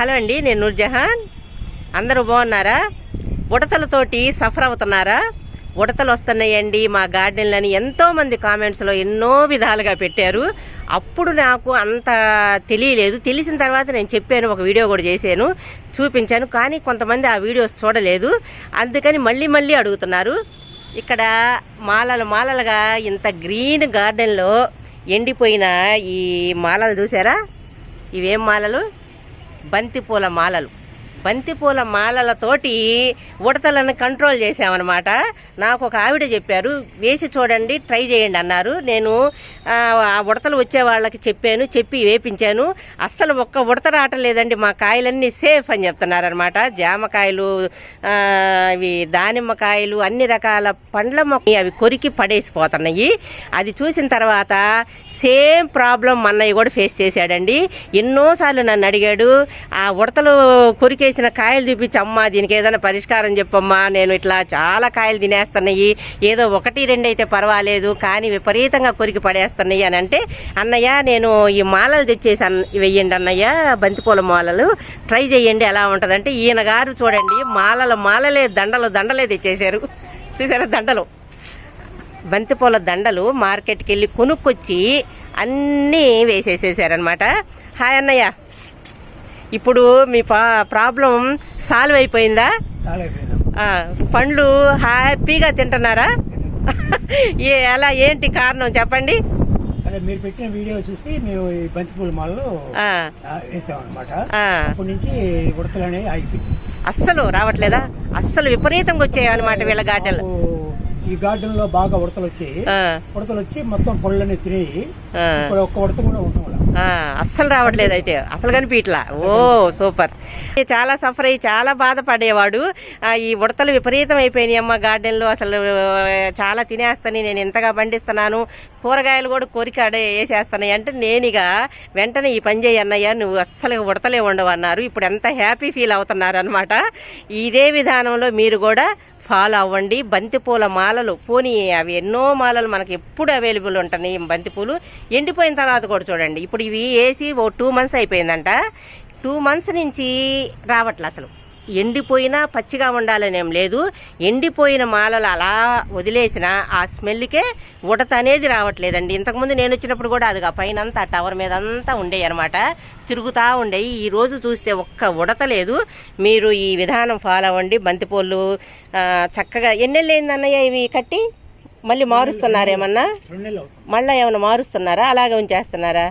Hello అండి నేను నూర్జహాన్ అందరూ బాగున్నారా? ఉడతలతోటి సఫర్ అవుతున్నారా? ఉడతలు వస్తున్నాయండి మా గార్డెన్లని ఎంతోమంది కామెంట్స్లో ఎన్నో విధాలుగా పెట్టారు. అప్పుడు నాకు అంత తెలియలేదు. తెలిసిన తర్వాత నేను చెప్పాను ఒక వీడియో కూడా చేశాను చూపించాను కానీ కొంతమంది ఆ వీడియోస్ చూడలేదు. అందుకని మళ్ళీ మళ్ళీ అడుగుతున్నారు. ఇక్కడ మాలలు మాలలుగా ఇంత గ్రీన్ గార్డెన్లో ఎండిపోయిన ఈ మాలలు చూసారా? ఇవేం మాలలు? బంతిపూల మాలలు. బంతిపూల మాలలతోటి ఉడతలను కంట్రోల్ చేసామన్నమాట నాకు ఒక ఆవిడ చెప్పారు వేసి చూడండి ట్రై చేయండి అన్నారు. నేను ఆ, ఉడతలు వచ్చే వాళ్ళకి చెప్పాను చెప్పి వేపించాను. అస్సలు ఒక్క ఉడత రావటలేదండి మా కాయలన్నీ సేఫ్ అని చెప్తున్నారనమాట జామకాయలు ఇవి దానిమ్మకాయలు అన్ని రకాల పండ్ల మొక్క అవి కొరికి పడేసిపోతున్నాయి. అది చూసిన తర్వాత సేమ్ ప్రాబ్లం అన్నయ్య కూడా ఫేస్ చేశాడండి. ఎన్నోసార్లు నన్ను అడిగాడు ఆ ఉడతలు కొరికే చేసిన కాయలు చూపించి దీనికి ఏదైనా పరిష్కారం చెప్పమ్మా నేను ఇట్లా చాలా కాయలు తినేస్తున్నాయి. ఏదో ఒకటి రెండు అయితే పర్వాలేదు కానీ విపరీతంగా కొరికి పడేస్తున్నాయి. అని అంటే అన్నయ్య నేను ఈ మాలలు తెచ్చేసి అన్న వెయ్యండి అన్నయ్య బంతిపూల మాలలు. ట్రై చేయండి ఎలా ఉంటుందంటే ఈయన గారు చూడండి మాలలు మాలలే దండలు దండలే తెచ్చేశారు. చూసారా దండలు? బంతిపూల దండలు మార్కెట్కి వెళ్ళి కొనుక్కొచ్చి అన్నీ వేసేసేసారనమాట హాయ్ అన్నయ్య. ఇప్పుడు మీ ప్రాబ్లం సాల్వ్ అయిపోయిందా? పండ్లు హ్యాపీగా తింటున్నారా? ఏ అలా ఏంటి కారణం చెప్పండి. మీరు పెట్టిన వీడియో చూసి మేము ఈ బంతిపూల మాలలో వేసామన్నమాట. అప్పటి నుంచి ఉడతలు అనేవి అస్సలు రావట్లేదా? అస్సలు విపరీతంగా వచ్చాయి అనమాట వీళ్ళ గార్డెన్లో మాకు ఈ గార్డెన్లో బాగా ఉడతలు వచ్చాయి ఆ, ఉడతలు వచ్చి మొత్తం పళ్ళని తినేయి. ఇప్పుడు ఒక్క ఉడత కూడా ఉండడం ఆ, అస్సలు రావట్లేదు అయితే. అసలు కనిపించట్లా. ఓ సూపర్. చాలా సఫర్ అయ్యి చాలా బాధపడేవాడు. ఈ ఉడతలు విపరీతం అయిపోయినాయి అమ్మ గార్డెన్లో. అసలు చాలా తినేస్తాను నేను ఎంతగా పండిస్తున్నాను. కూరగాయలు కూడా కోరిక వేసేస్తున్నాయి. అంటే నేనిగా వెంటనే ఈ పని చేయి అన్నయ్య నువ్వు అస్సలు ఉడతలే ఉండవు అన్నారు ఇప్పుడు ఎంత హ్యాపీ ఫీల్ అవుతున్నారు అనమాట ఇదే విధానంలో మీరు కూడా ఫాలో అవ్వండి బంతిపూల మాలలు పోనీ అవి ఎన్నో మాలలు మనకి ఎప్పుడు అవైలబుల్ ఉంటున్నాయి బంతిపూలు ఎండిపోయిన తర్వాత కూడా చూడండి. ఇప్పుడు ఇవి వేసి ఓ టూ మంత్స్ అయిపోయిందంట. టూ మంత్స్ నుంచి రావట్లే అసలు. ఎండిపోయినా పచ్చిగా ఉండాలని ఏం లేదు. ఎండిపోయిన మాలలు అలా వదిలేసిన ఆ స్మెల్కే ఉడత అనేది రావట్లేదండి. ఇంతకుముందు నేను వచ్చినప్పుడు కూడా అది పైన అంతా టవర్ మీద అంతా ఉండేవి అనమాట తిరుగుతూ ఉండేవి ఈ రోజు చూస్తే ఒక్క ఉడత లేదు. మీరు ఈ విధానం ఫాలో అవ్వండి. బంతిపూలు చక్కగా ఎన్నెళ్ళు అయింది అన్నయ్య ఇవి కట్టి? మళ్ళీ మారుస్తున్నారేమన్నా మళ్ళీ ఏమైనా మారుస్తున్నారా? అలాగే ఉంచేస్తున్నారా?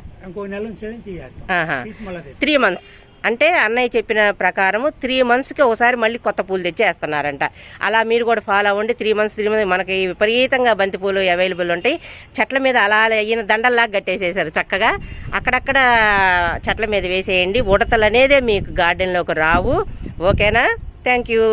Three months. అంటే అన్నయ్య చెప్పిన ప్రకారం త్రీ మంత్స్కి ఒకసారి మళ్ళీ కొత్త పూలు తెచ్చేస్తున్నారంట. అలా మీరు కూడా ఫాలో అవ్వండి. త్రీ మంత్స్ త్రీ మంత్స్ మనకి విపరీతంగా బంతిపూలు అవైలబుల్ ఉంటాయి. చెట్ల మీద అలా అయిన దండల్లాగా కట్టేసేసారు చక్కగా. అక్కడక్కడ చెట్ల మీద వేసేయండి. ఉడతలు అనేదే మీకు గార్డెన్లోకి రావు. ఓకేనా? Thank you